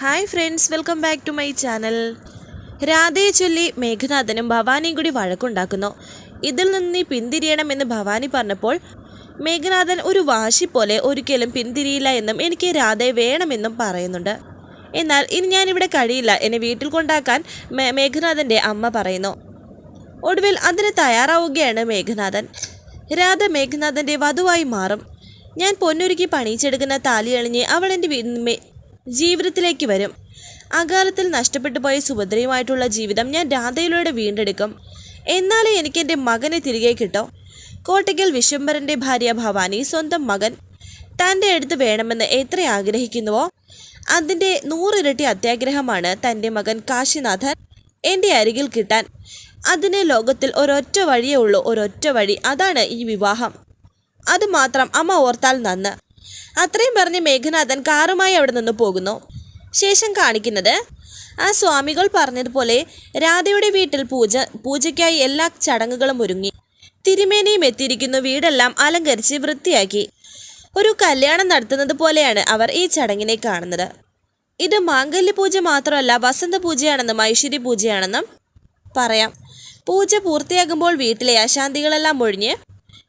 Hi friends welcome back to my channel രാധയെ ചൊല്ലി മേഘനാഥനും ഭവാനിയും കൂടി വഴക്കുണ്ടാക്കുന്നു. ഇതിൽ നിന്ന് പിന്തിരിയണമെന്ന് ഭവാനി പറഞ്ഞപ്പോൾ മേഘനാഥൻ ഒരു വാശി പോലെ ഒരിക്കലും പിന്തിരിയില്ല എന്നും എനിക്ക് രാധയെ വേണമെന്നും പറയുന്നുണ്ട്. എന്നാൽ ഇനി ഞാനിവിടെ കഴിയില്ല. എന്നെ വീട്ടിൽ കൊണ്ടാക്കാൻ മേഘനാഥന്റെ അമ്മ പറയുന്നു. ഒടുവിൽ അതിന് തയ്യാറാവുകയാണ് മേഘനാഥൻ. രാധ മേഘനാഥന്റെ വധുവായി മാറും. ഞാൻ പൊന്നൊരുക്കി പണിയിച്ചെടുക്കുന്ന താലി അണിഞ്ഞ് അവൾ എന്റെ ജീവിതത്തിലേക്ക് വരും. അകാലത്തിൽ നഷ്ടപ്പെട്ടു പോയ സുഭദ്രയുമായിട്ടുള്ള ജീവിതം ഞാൻ രാധയിലൂടെ വീണ്ടെടുക്കും. എന്നാലേ എനിക്ക് എന്റെ മകനെ തിരികെ കിട്ടും. കോട്ടയ്ക്കൽ വിശ്വംഭരന്റെ ഭാര്യ ഭവാനി സ്വന്തം മകൻ തന്റെ അടുത്ത് വേണമെന്ന് എത്ര ആഗ്രഹിക്കുന്നുവോ അതിന്റെ നൂറിരട്ടി അത്യാഗ്രഹമാണ് തന്റെ മകൻ കാശിനാഥൻ. എന്റെ അരികിൽ കിട്ടാൻ അതിന് ലോകത്തിൽ ഒരൊറ്റ വഴിയേ ഉള്ളൂ ഒരൊറ്റ വഴി. അതാണ് ഈ വിവാഹം. അതുമാത്രം അമ്മ ഓർത്താൽ നന്ന്. അത്രയും പറഞ്ഞ് മേഘനാഥൻ കാറുമായി അവിടെ നിന്ന് പോകുന്നു. ശേഷം കാണിക്കുന്നത് ആ സ്വാമികൾ പറഞ്ഞതുപോലെ രാധയുടെ വീട്ടിൽ പൂജ പൂജയ്ക്കായി എല്ലാ ചടങ്ങുകളും ഒരുങ്ങി. തിരുമേനിയും എത്തിയിരിക്കുന്നു വീടെല്ലാം അലങ്കരിച്ച് വൃത്തിയാക്കി. ഒരു കല്യാണം നടത്തുന്നത് പോലെയാണ് അവർ ഈ ചടങ്ങിനെ കാണുന്നത്. ഇത് മാംഗല്യ പൂജ മാത്രമല്ല വസന്ത പൂജയാണെന്നും ഐശ്വര്യ പൂജയാണെന്നും പറയാം. പൂജ പൂർത്തിയാകുമ്പോൾ വീട്ടിലെ അശാന്തികളെല്ലാം ഒഴിഞ്ഞ്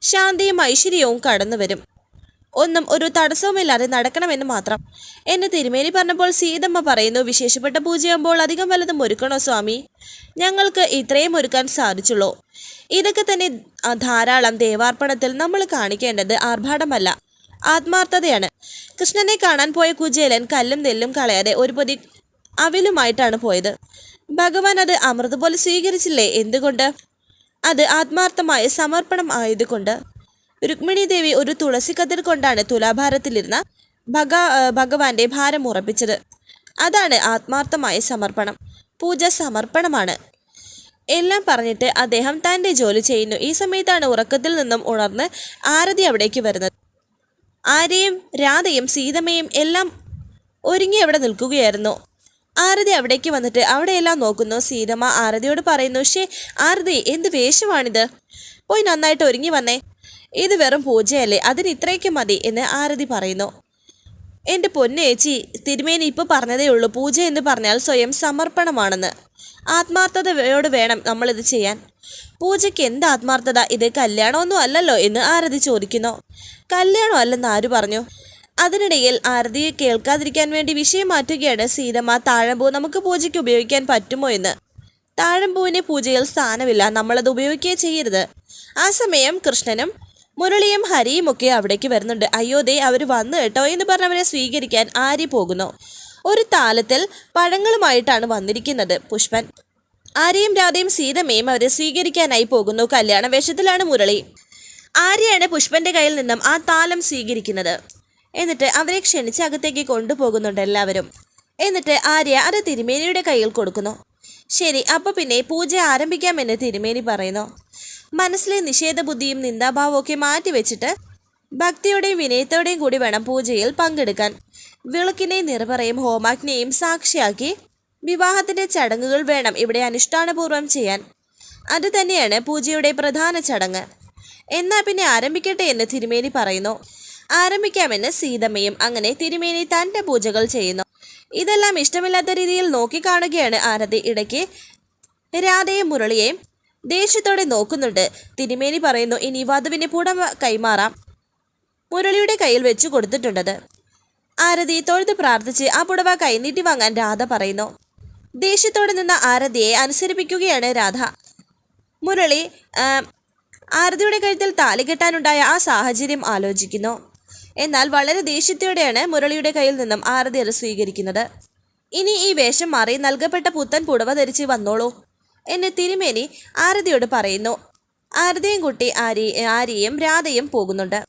ശാന്തിയും ഐശ്വര്യവും കടന്നു വരും ഒന്നും ഒരു തടസ്സവുമില്ലാതെ നടക്കണമെന്ന് മാത്രം. എന്നെ തിരുമേനി പറഞ്ഞപ്പോൾ സീതമ്മ പറയുന്നു വിശേഷപ്പെട്ട പൂജയാകുമ്പോൾ അധികം വല്ലതും ഒരുക്കണോ സ്വാമി? ഞങ്ങൾക്ക് ഇത്രയും ഒരുക്കാൻ സാധിച്ചുള്ളൂ. ഇതൊക്കെ തന്നെ ധാരാളം ദേവാർപ്പണത്തിൽ നമ്മൾ കാണിക്കേണ്ടത് ആർഭാടമല്ല ആത്മാർത്ഥതയാണ്. കൃഷ്ണനെ കാണാൻ പോയ കുചേലൻ കല്ലും നെല്ലും കളയാതെ ഒരു പൊതി അവിലുമായിട്ടാണ് പോയത്. ഭഗവാൻ അത് അമൃത് പോലെ സ്വീകരിച്ചില്ലേ? എന്തുകൊണ്ട്? അത് ആത്മാർത്ഥമായ സമർപ്പണം ആയതുകൊണ്ട്. രുക്മിണി ദേവി ഒരു തുളസി കതിർ കൊണ്ടാണ് തുലാഭാരത്തിലിരുന്ന ഭഗ ഭഗവാന്റെ ഭാരം ഉറപ്പിച്ചത്. അതാണ് ആത്മാർത്ഥമായ സമർപ്പണം. പൂജ സമർപ്പണമാണ്. എല്ലാം പറഞ്ഞിട്ട് അദ്ദേഹം തന്റെ ജോലി ചെയ്യുന്നു. ഈ സമയത്താണ് ഉറക്കത്തിൽ നിന്നും ഉണർന്ന് ആരതി അവിടേക്ക് വരുന്നത്. ആരെയും രാധയും സീതമ്മയും എല്ലാം ഒരുങ്ങി അവിടെ നിൽക്കുകയായിരുന്നു. ആരതി അവിടേക്ക് വന്നിട്ട് അവിടെയെല്ലാം നോക്കുന്നു. സീതമ്മ ആരതിയോട് പറയുന്നു ഷേ ആരതി എന്ത് വേഷമാണിത്? പോയി നന്നായിട്ട് ഒരുങ്ങി വന്നേ. ഇത് വെറും പൂജയല്ലേ? അതിന് ഇത്രയൊക്കെ മതി എന്ന് ആരതി പറയുന്നു. എന്റെ പൊന്നേച്ചി തിരുമേനി ഇപ്പോൾ പറഞ്ഞതേ ഉള്ളൂ. പൂജ എന്ന് പറഞ്ഞാൽ സ്വയം സമർപ്പണമാണെന്ന്. ആത്മാർത്ഥതയോട് വേണം നമ്മളിത് ചെയ്യാൻ. പൂജയ്ക്ക് എന്ത് ആത്മാർത്ഥത? ഇത് കല്യാണമൊന്നും അല്ലല്ലോ എന്ന് ആരതി ചോദിക്കുന്നു. കല്യാണം അല്ലെന്ന് ആര് പറഞ്ഞു? അതിനിടയിൽ ആരതിയെ കേൾക്കാതിരിക്കാൻ വേണ്ടി വിഷയം മാറ്റുകയാണ് സീതമ്മ. താഴമ്പൂ നമുക്ക് പൂജയ്ക്ക് ഉപയോഗിക്കാൻ പറ്റുമോ എന്ന്. താഴമ്പൂവിന് പൂജയിൽ സ്ഥാനമില്ല. നമ്മളത് ഉപയോഗിക്കുകയേ ചെയ്യരുത്. ആ സമയം കൃഷ്ണനും മുരളിയും ഹരിയും ഒക്കെ അവിടേക്ക് വരുന്നുണ്ട്. അയ്യോ ദേ അവർ വന്നു കേട്ടോ എന്ന് പറഞ്ഞവരെ സ്വീകരിക്കാൻ ആര്യ പോകുന്നു? ഒരു താലത്തിൽ പഴങ്ങളുമായിട്ടാണ് വന്നിരിക്കുന്നത് പുഷ്പൻ. ആര്യയും രാധയും സീതമ്മയും അവരെ സ്വീകരിക്കാനായി പോകുന്നു. കല്യാണ വേഷത്തിലാണ് മുരളി. ആര്യയാണ് പുഷ്പന്റെ കയ്യിൽ നിന്നും ആ താലം സ്വീകരിക്കുന്നത്. എന്നിട്ട് അവരെ ക്ഷണിച്ച് അകത്തേക്ക് കൊണ്ടുപോകുന്നുണ്ട് എല്ലാവരും. എന്നിട്ട് ആര്യ അത് തിരുമേനിയുടെ കയ്യിൽ കൊടുക്കുന്നു. ശരി അപ്പോൾ പിന്നെ പൂജ ആരംഭിക്കാമെന്ന് തിരുമേനി പറയുന്നു. മനസ്സിലെ നിഷേധ ബുദ്ധിയും നിന്ദാഭാവവും ഒക്കെ മാറ്റി വെച്ചിട്ട് ഭക്തിയോടെയും വിനയത്തോടെയും കൂടി വേണം പൂജയിൽ പങ്കെടുക്കാൻ. വിളക്കിനെയും നിറപറയും ഹോമാഗ്നിയെയും സാക്ഷിയാക്കി വിവാഹത്തിന്റെ ചടങ്ങുകൾ വേണം ഇവിടെ അനുഷ്ഠാനപൂർവം ചെയ്യാൻ. അത് തന്നെയാണ് പൂജയുടെ പ്രധാന ചടങ്ങ്. എന്നാൽ പിന്നെ ആരംഭിക്കട്ടെ എന്ന് തിരുമേനി പറയുന്നു. ആരംഭിക്കാമെന്ന് സീതമ്മയും അങ്ങനെ തിരുമേനി തന്റെ പൂജകൾ ചെയ്യുന്നു. ഇതെല്ലാം ഇഷ്ടമില്ലാത്ത രീതിയിൽ നോക്കിക്കാണുകയാണ് ആരതി. ഇടയ്ക്ക് രാധയും മുരളിയെയും ദേഷ്യത്തോടെ നോക്കുന്നുണ്ട്. തിരുമേനി പറയുന്നു ഇനി വധുവിന് പുടം കൈമാറാം. മുരളിയുടെ കയ്യിൽ വെച്ചു കൊടുത്തിട്ടുണ്ടത്. ആരതി തൊഴുത് പ്രാർത്ഥിച്ച് ആ പുടവ കൈനീട്ടി വാങ്ങാൻ രാധ പറയുന്നു. ദേഷ്യത്തോടെ നിന്ന ആരതിയെ അനുസരിപ്പിക്കുകയാണ് രാധ. മുരളി ആരതിയുടെ കഴുത്തിൽ താലി കെട്ടാനുണ്ടായ ആ സാഹചര്യം ആലോചിക്കുന്നു. എന്നാൽ വളരെ ദേഷ്യത്തോടെയാണ് മുരളിയുടെ കയ്യിൽ നിന്നും ആരതി അത് സ്വീകരിക്കുന്നത്. ഇനി ഈ വേഷം മാറി നൽകപ്പെട്ട പുത്തൻ പുടവ ധരിച്ച് വന്നോളൂ. എന്ന് തിരുമേനി ആരതിയോട് പറയുന്നു. ആരതിയും കുട്ടി ആരി ആര്യയും രാധയും പോകുന്നുണ്ട്.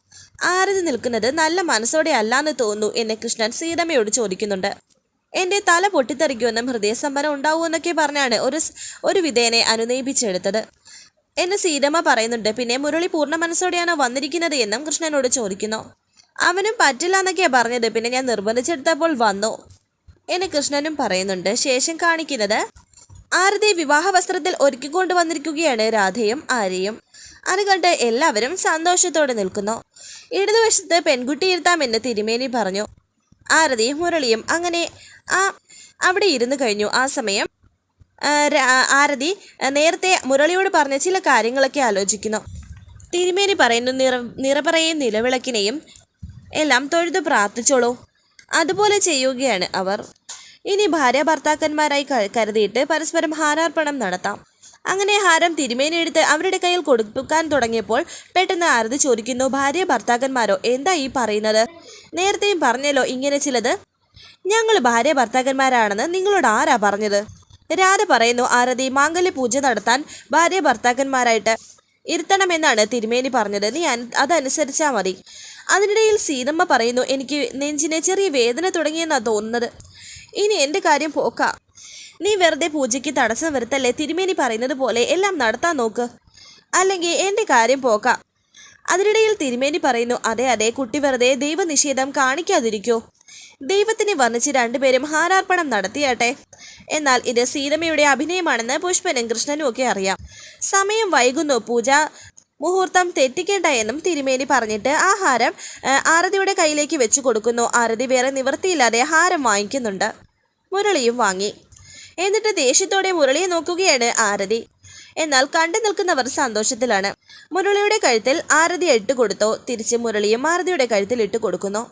ആരതി നിൽക്കുന്നത് നല്ല മനസ്സോടെ അല്ലാന്ന് തോന്നുന്നു എന്ന് കൃഷ്ണൻ സീതമ്മയോട് ചോദിക്കുന്നുണ്ട്. എന്റെ തല പൊട്ടിത്തെറിക്കുമെന്നും ഹൃദയസ്തംഭനം ഉണ്ടാവുമെന്നൊക്കെ പറഞ്ഞാണ് ഒരു ഒരു വിധേയനെ അനുനയിപ്പിച്ചെടുത്തത് എന്ന് സീതമ്മ പറയുന്നുണ്ട്. പിന്നെ മുരളി പൂർണ മനസ്സോടെയാണോ വന്നിരിക്കുന്നത് എന്നും കൃഷ്ണനോട് ചോദിക്കുന്നു. അവനും പറ്റില്ല എന്നൊക്കെയാണ് പറഞ്ഞത്. പിന്നെ ഞാൻ നിർബന്ധിച്ചെടുത്തപ്പോൾ വന്നു എന്ന് കൃഷ്ണനും പറയുന്നുണ്ട്. ശേഷം കാണിക്കുന്നത് ആരതി വിവാഹ വസ്ത്രത്തിൽ ഒരുക്കിക്കൊണ്ടു വന്നിരിക്കുകയാണ് രാധയും ആര്യയും. അത് എല്ലാവരും സന്തോഷത്തോടെ നിൽക്കുന്നു. ഇടതുവശത്ത് പെൺകുട്ടി ഇരുത്താമെന്ന് തിരുമേനി പറഞ്ഞു. ആരതിയും മുരളിയും അങ്ങനെ ആ അവിടെ ഇരുന്നു കഴിഞ്ഞു. ആ സമയം ആരതി നേരത്തെ മുരളിയോട് പറഞ്ഞ ചില കാര്യങ്ങളൊക്കെ ആലോചിക്കുന്നു. തിരുമേനി പറയുന്നു നിറ നിറപറയും നിലവിളക്കിനെയും എല്ലാം തൊഴുത് പ്രാർത്ഥിച്ചോളൂ. അതുപോലെ ചെയ്യുകയാണ് അവർ. ഇനി ഭാര്യ ഭർത്താക്കന്മാരായി കരുതിയിട്ട് പരസ്പരം ഹാരാർപ്പണം നടത്താം. അങ്ങനെ ഹാരം തിരുമേനെടുത്ത് അവരുടെ കയ്യിൽ കൊടുക്കാൻ തുടങ്ങിയപ്പോൾ പെട്ടെന്ന് അറുതി ചോദിക്കുന്നു ഭാര്യ ഭർത്താക്കന്മാരോ എന്താ ഈ പറയുന്നത്? നേരത്തെയും പറഞ്ഞല്ലോ ഇങ്ങനെ ചിലത്. ഞങ്ങൾ ഭാര്യ ഭർത്താക്കന്മാരാണെന്ന് നിങ്ങളോട് ആരാ പറഞ്ഞത്? രാധ പറയുന്നു ആരതി മാംഗല്യ പൂജ നടത്താൻ ഭാര്യ ഭർത്താക്കന്മാരായിട്ട് ഇരുത്തണമെന്നാണ് തിരുമേനി പറഞ്ഞത്. നീ അതനുസരിച്ചാൽ മതി. അതിനിടയിൽ സീതമ്മ പറയുന്നു എനിക്ക് നെഞ്ചിനെ ചെറിയ വേദന തുടങ്ങിയെന്നാണ് തോന്നുന്നത്. ഇനി എന്റെ കാര്യം പോക്ക. നീ വെറുതെ പൂജയ്ക്ക് തടസ്സം വരുത്തല്ലേ? തിരുമേനി പറയുന്നത് പോലെ എല്ലാം നടത്താൻ നോക്ക്. അല്ലെങ്കിൽ എന്റെ കാര്യം പോക്ക. അതിനിടയിൽ തിരുമേനി പറയുന്നു അതെ അതെ കുട്ടി വെറുതെ ദൈവനിഷേധം കാണിക്കാതിരിക്കോ. ദൈവത്തിനെ വർണിച്ച് രണ്ടുപേരും ഹാരാർപ്പണം നടത്തിയാട്ടെ. എന്നാൽ ഇത് സീതമ്മയുടെ അഭിനയമാണെന്ന് പുഷ്പനും കൃഷ്ണനും ഒക്കെ അറിയാം. സമയം വൈകുന്നു പൂജ. മുഹൂർത്തം തെറ്റിക്കേണ്ട എന്നും തിരുമേനി പറഞ്ഞിട്ട് ആ ഹാരം ആരതിയുടെ കയ്യിലേക്ക് വെച്ചു കൊടുക്കുന്നു. ആരതി വേറെ നിവൃത്തിയില്ലാതെ ഹാരം വാങ്ങിക്കുന്നുണ്ട്. മുരളിയും വാങ്ങി. എന്നിട്ട് ദേഷ്യത്തോടെ മുരളിയെ നോക്കുകയാണ് ആരതി. എന്നാൽ കണ്ടു നിൽക്കുന്നവർ സന്തോഷത്തിലാണ്. മുരളിയുടെ കഴുത്തിൽ ആരതി ഇട്ട് കൊടുത്തു. തിരിച്ച് മുരളിയും ആരതിയുടെ കഴുത്തിൽ ഇട്ട് കൊടുക്കുന്നു.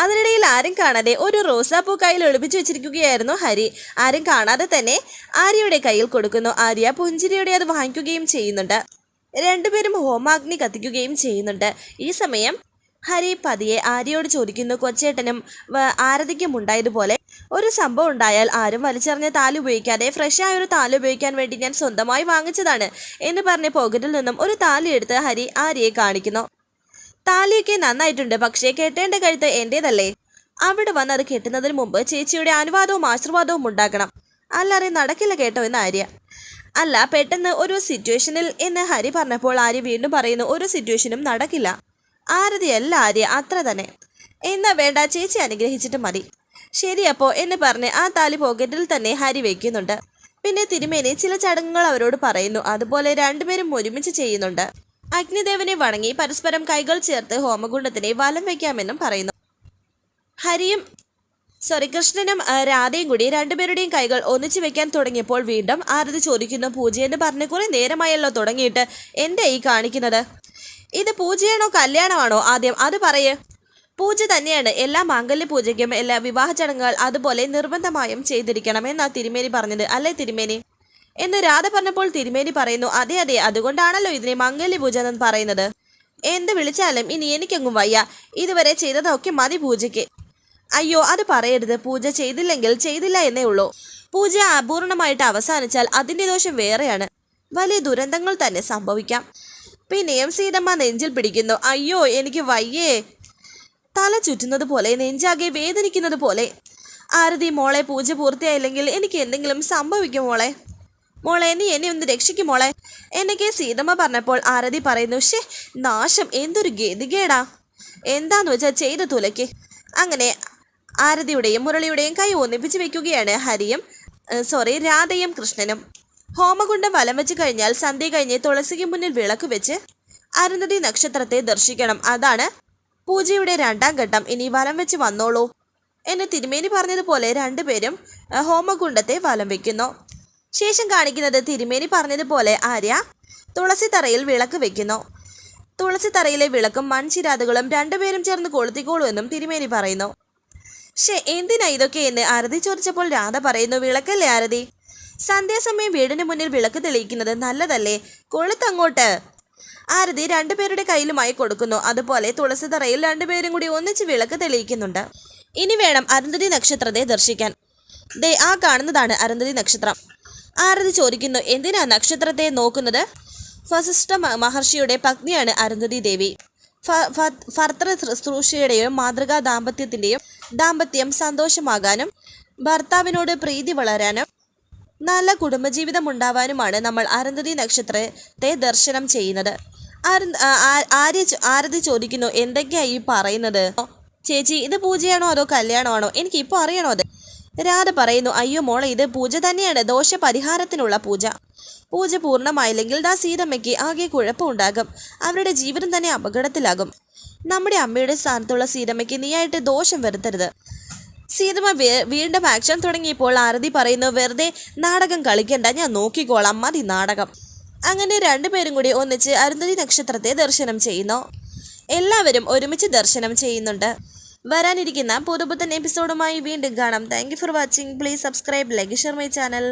അതിനിടയിൽ ആരും കാണാതെ ഒരു റോസാപ്പൂ കയ്യിൽ ഒളിപ്പിച്ചു വെച്ചിരിക്കുകയായിരുന്നു ഹരി. ആരും കാണാതെ തന്നെ ആര്യയുടെ കയ്യിൽ കൊടുക്കുന്നു. ആര്യ പുഞ്ചിരിയോടെ അത് വാങ്ങിക്കുകയും ചെയ്യുന്നുണ്ട്. രണ്ടുപേരും ഹോമാഗ്നി കത്തിക്കുകയും ചെയ്യുന്നുണ്ട്. ഈ സമയം ഹരി പതിയെ ആര്യയോട് ചോദിക്കുന്നു കൊച്ചേട്ടനും ആരതിക്കും ഉണ്ടായതുപോലെ ഒരു സംഭവം ഉണ്ടായാൽ ആരും വലിച്ചെറിഞ്ഞ താൽ ഉപയോഗിക്കാതെ ഫ്രഷായ ഒരു താൽ ഉപയോഗിക്കാൻ വേണ്ടി ഞാൻ സ്വന്തമായി വാങ്ങിച്ചതാണ് എന്ന് പറഞ്ഞ് പോക്കറ്റിൽ നിന്നും ഒരു താലി എടുത്ത് ഹരി ആര്യയെ കാണിക്കുന്നു. താലിയൊക്കെ നന്നായിട്ടുണ്ട് പക്ഷേ കെട്ടേണ്ട കഴുത്ത് എന്റേതല്ലേ അവിടെ വന്ന് അത് കെട്ടുന്നതിന് മുമ്പ് ചേച്ചിയുടെ അനുവാദവും ആശീർവാദവും ഉണ്ടാക്കണം. അല്ലാതെ നടക്കില്ല കേട്ടോ എന്ന് ആര്യ. അല്ല പെട്ടെന്ന് ഒരു സിറ്റുവേഷനിൽ എന്ന് ഹരി പറഞ്ഞപ്പോൾ ആര്യ വീണ്ടും പറയുന്നു ഒരു സിറ്റുവേഷനും നടക്കില്ല. ആരതി അല്ല ആര്യ അത്ര തന്നെ. എന്നാ വേണ്ട ചേച്ചി അനുഗ്രഹിച്ചിട്ട് മതി. ശരി അപ്പോ എന്ന് പറഞ്ഞ് ആ താലി പോക്കറ്റിൽ തന്നെ ഹരി വയ്ക്കുന്നുണ്ട് പിന്നെ തിരുമേനി ചില ചടങ്ങുകൾ അവരോട് പറയുന്നു അതുപോലെ രണ്ടുപേരും ഒരുമിച്ച് ചെയ്യുന്നുണ്ട്. അഗ്നിദേവനെ വണങ്ങി പരസ്പരം കൈകൾ ചേർത്ത് ഹോമകുണ്ടത്തിനെ വലം വയ്ക്കാമെന്നും പറയുന്നു. ഹരിയും സോറി കൃഷ്ണനും രാധയും കൂടി രണ്ടുപേരുടെയും കൈകൾ ഒന്നിച്ചു വെക്കാൻ തുടങ്ങിയപ്പോൾ വീണ്ടും ആരതി ചോദിക്കുന്നു പൂജയെന്ന് പറഞ്ഞ് കുറെ നേരമായല്ലോ തുടങ്ങിയിട്ട്. എന്റെ ഈ കാണിക്കുന്നത്? ഇത് പൂജയാണോ കല്യാണമാണോ? ആദ്യം അത് പറയേ. പൂജ തന്നെയാണ്. എല്ലാ മാംഗല്യ പൂജയ്ക്കും എല്ലാ വിവാഹ ചടങ്ങുകൾ അതുപോലെ നിർബന്ധമായും ചെയ്തിരിക്കണം എന്നാ തിരുമേനി പറഞ്ഞത് അല്ലേ തിരുമേനി? എന്ന് രാധ പറഞ്ഞപ്പോൾ തിരുമേനി പറയുന്നു അതെ അതെ അതുകൊണ്ടാണല്ലോ ഇതിനെ മംഗല്യ പൂജ എന്ന് പറയുന്നത്. എന്ത് വിളിച്ചാലും ഇനി എനിക്കെങ്ങും വയ്യ. ഇതുവരെ ചെയ്തതൊക്കെ മതി പൂജയ്ക്ക്. അയ്യോ അത് പറയരുത്. പൂജ ചെയ്തില്ലെങ്കിൽ ചെയ്തില്ല എന്നേ ഉള്ളൂ. പൂജ അപൂർണമായിട്ട് അവസാനിച്ചാൽ അതിന്റെ ദോഷം വേറെയാണ്. വലിയ ദുരന്തങ്ങൾ തന്നെ സംഭവിക്കാം. പിന്നെയും സീതമ്മ നെഞ്ചിൽ പിടിക്കുന്നു. അയ്യോ എനിക്ക് വയ്യേ. തല ചുറ്റുന്നത് പോലെ നെഞ്ചാകെ വേദനിക്കുന്നത് പോലെ. ആരതി മോളെ പൂജ പൂർത്തിയായില്ലെങ്കിൽ എനിക്ക് എന്തെങ്കിലും സംഭവിക്കും മോളെ. മോളെ നീ എന്നെ ഒന്ന് രക്ഷിക്കും മോളെ. എന്നൊക്കെ സീതമ്മ പറഞ്ഞപ്പോൾ ആരതി പറയുന്നു ഷേ നാശം എന്തൊരു ഗതികേടാ. എന്താന്ന് വെച്ചാൽ ചെയ്ത് തുലയ്ക്ക്. അങ്ങനെ ആരതിയുടെയും മുരളിയുടെയും കൈ ഒന്നിപ്പിച്ച് വെക്കുകയാണ് ഹരിയും സോറി രാധയും കൃഷ്ണനും. ഹോമകുണ്ടം വലം വെച്ച് കഴിഞ്ഞാൽ സന്ധ്യ കഴിഞ്ഞ് തുളസിക്ക് മുന്നിൽ വിളക്ക് വെച്ച് അരുന്ധതി നക്ഷത്രത്തെ ദർശിക്കണം. അതാണ് പൂജയുടെ രണ്ടാം ഘട്ടം. ഇനി വലം വെച്ച് വന്നോളൂ എന്ന് തിരുമേനി പറഞ്ഞതുപോലെ രണ്ടുപേരും ഹോമകുണ്ടത്തെ വലം വെക്കുന്നു. ശേഷം കാണിക്കുന്നത് തിരുമേനി പറഞ്ഞതുപോലെ ആര്യ തുളസി തറയിൽ വിളക്ക് വെക്കുന്നു. തുളസി തറയിലെ വിളക്കും മൺചിരാതുകളും രണ്ടുപേരും ചേർന്ന് കൊളുത്തിക്കോളൂ എന്നും തിരുമേനി പറയുന്നു. ഷേ എന്തിനാ ഇതൊക്കെ എന്ന് ആരതി ചോദിച്ചപ്പോൾ രാധ പറയുന്നു വിളക്കല്ലേ ആരതി? സന്ധ്യാസമയം വീടിന് മുന്നിൽ വിളക്ക് തെളിയിക്കുന്നത് നല്ലതല്ലേ? കൊളുത്തങ്ങോട്ട് ആരതി രണ്ടുപേരുടെ കയ്യിലുമായി കൊടുക്കുന്നു. അതുപോലെ തുളസി തറയിൽ രണ്ടുപേരും കൂടി ഒന്നിച്ച് വിളക്ക് തെളിയിക്കുന്നുണ്ട്. ഇനി വേണം അരുന്ധതി നക്ഷത്രത്തെ ദർശിക്കാൻ. ദേ ആ കാണുന്നതാണ് അരുന്ധതി നക്ഷത്രം. ആരതി ചോദിക്കുന്നു എന്തിനാ നക്ഷത്രത്തെ നോക്കുന്നത്? വസിഷ്ഠ മഹർഷിയുടെ പത്നിയാണ് അരുന്ധതി ദേവി. ഭർത്തൃ ശുശ്രൂഷയുടെയും മാതൃകാ ദാമ്പത്യത്തിന്റെയും ദാമ്പത്യം സന്തോഷമാകാനും ഭർത്താവിനോട് പ്രീതി വളരാനും നല്ല കുടുംബജീവിതം ഉണ്ടാവാനുമാണ് നമ്മൾ അരുന്ധതി നക്ഷത്രത്തെ ദർശനം ചെയ്യുന്നത്. ആര്യ ആരതി ചോദിക്കുന്നു എന്തൊക്കെയാ ഈ പറയുന്നത്? ചേച്ചി ഇത് പൂജയാണോ അതോ കല്യാണമാണോ? എനിക്ക് ഇപ്പോൾ അറിയണോ അത് രാധ പറയുന്നു അയ്യോ മോളെ ഇത് പൂജ തന്നെയാണ് ദോഷ പരിഹാരത്തിനുള്ള പൂജ. പൂജ പൂർണമായില്ലെങ്കിൽ ദാ സീതമ്മയ്ക്ക് ആകെ കുഴപ്പമുണ്ടാകും. അവരുടെ ജീവിതം തന്നെ അപകടത്തിലാകും. നമ്മുടെ അമ്മയുടെ സ്ഥാനത്തുള്ള സീതമ്മയ്ക്ക് നീയായിട്ട് ദോഷം വരുത്തരുത്. സീതമ്മ വീണ്ടും ആക്ഷൻ തുടങ്ങിയപ്പോൾ ആരതി പറയുന്നു വെറുതെ നാടകം കളിക്കണ്ട ഞാൻ നോക്കിക്കോളാം മതി നാടകം. അങ്ങനെ രണ്ടുപേരും കൂടി ഒന്നിച്ച് അരുന്ധതി നക്ഷത്രത്തെ ദർശനം ചെയ്യുന്നു. എല്ലാവരും ഒരുമിച്ച് ദർശനം ചെയ്യുന്നുണ്ട്. വരാനിരിക്കുന്ന പുതുപുത്തൻ എപ്പിസോഡുമായി വീണ്ടും കാണാം. Thank for watching please subscribe like share my channel